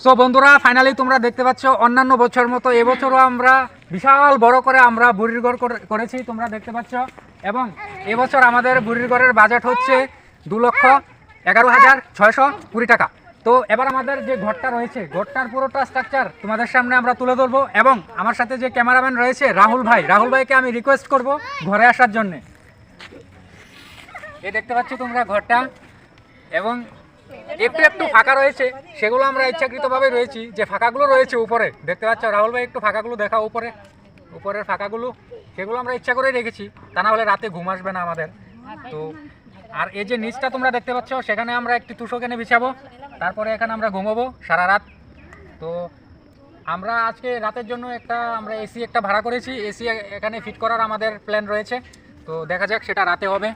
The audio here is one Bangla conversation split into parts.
সো বন্ধুরা ফাইনালি তোমরা দেখতে পাচ্ছ, অন্যান্য বছর মতো এবছরও আমরা বিশাল বড় করে আমরা বুড়ির ঘর করে- করেছি, তোমরা দেখতে পাচ্ছ। এবং এবছর আমাদের বুড়ির ঘরের বাজেট হচ্ছে দু লক্ষ এগারো হাজার ছয়শো কুড়ি টাকা। তো, এবার আমাদের যে ঘরটা রয়েছে, ঘরটার পুরোটা স্ট্রাকচার তোমাদের সামনে আমরা তুলে ধরবো এবং আমার সাথে যে ক্যামেরাম্যান রয়েছে, রাহুল ভাই। রাহুল ভাইকে আমি রিকোয়েস্ট করব ঘরে আসার জন্যে। এই দেখতে পাচ্ছ তোমরা ঘরটা এবং একটু একটু ফাঁকা রয়েছে, সেগুলো আমরা ইচ্ছাকৃতভাবে রয়েছি। যে ফাঁকাগুলো রয়েছে উপরে, দেখতে পাচ্ছ? রাহুল ভাই একটু ফাঁকাগুলো দেখা উপরে। উপরের ফাঁকাগুলো, সেগুলো আমরা ইচ্ছা করে রেখেছি। তা না হলে রাতে ঘুম আসবে না আমাদের। তো, আর এই যে নিচটা তোমরা দেখতে পাচ্ছ, সেখানে আমরা একটি তুষো কেনে বিছাবো। তারপরে এখানে আমরা ঘুমাবো সারা রাত। তো, আমরা আজকে রাতের জন্য একটা, আমরা এসি একটা ভাড়া করেছি। এসি এখানে ফিট করার আমাদের প্ল্যান রয়েছে। তো দেখা যাক, সেটা রাতে হবে।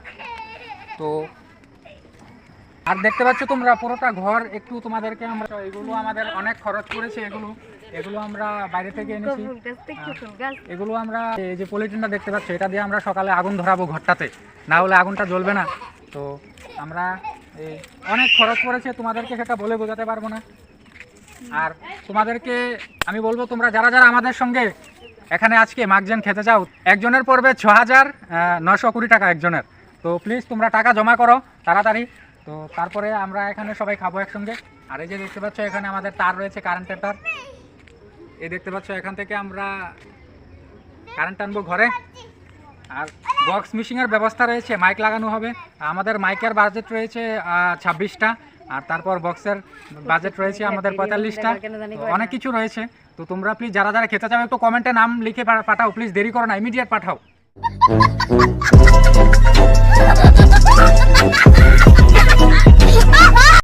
তো আর দেখতে পাচ্ছ তোমরা পুরোটা ঘর একটু তোমাদেরকে আমরা এগুলো আমাদের অনেক খরচ করেছে এগুলো এগুলো আমরা বাইরে থেকে এনেছি। এগুলো আমরা এই যে পলিথিনটা দেখতে পাচ্ছ এটা দিয়ে আমরা সকালে আগুন ধরাবো ঘরটাতে না হলে আগুনটা জ্বলবে না। তো আমরা অনেক খরচ করেছে তোমাদেরকে সেটা বলে বোঝাতে পারব না। আর তোমাদেরকে আমি বলব তোমরা যারা যারা আমাদের সঙ্গে এখানে আজকে মাগজেন খেতে চাও একজনের পড়বে ছ হাজার নশো কুড়ি টাকা একজনের। তো প্লিজ তোমরা টাকা জমা করো তাড়াতাড়ি। তো তারপরে আমরা এখানে সবাই খাব একসঙ্গে। আর এই যে দেখতে পাচ্ছ, এখানে আমাদের তার রয়েছে কারেন্টের তার। এই দেখতে পাচ্ছ, এখান থেকে আমরা কারেন্ট আনব ঘরে। আর বক্স মিশিংয়ের ব্যবস্থা রয়েছে মাইক লাগানো হবে। আমাদের মাইকের বাজেট রয়েছে ছাব্বিশটা। আর তারপর বক্সের বাজেট রয়েছে আমাদের পঁয়তাল্লিশটা। অনেক কিছু রয়েছে। তো তোমরা প্লিজ যারা যারা খেতে চাও, একটু কমেন্টে নাম লিখে পাঠাও প্লিজ দেরি করো না ইমিডিয়েট পাঠাও।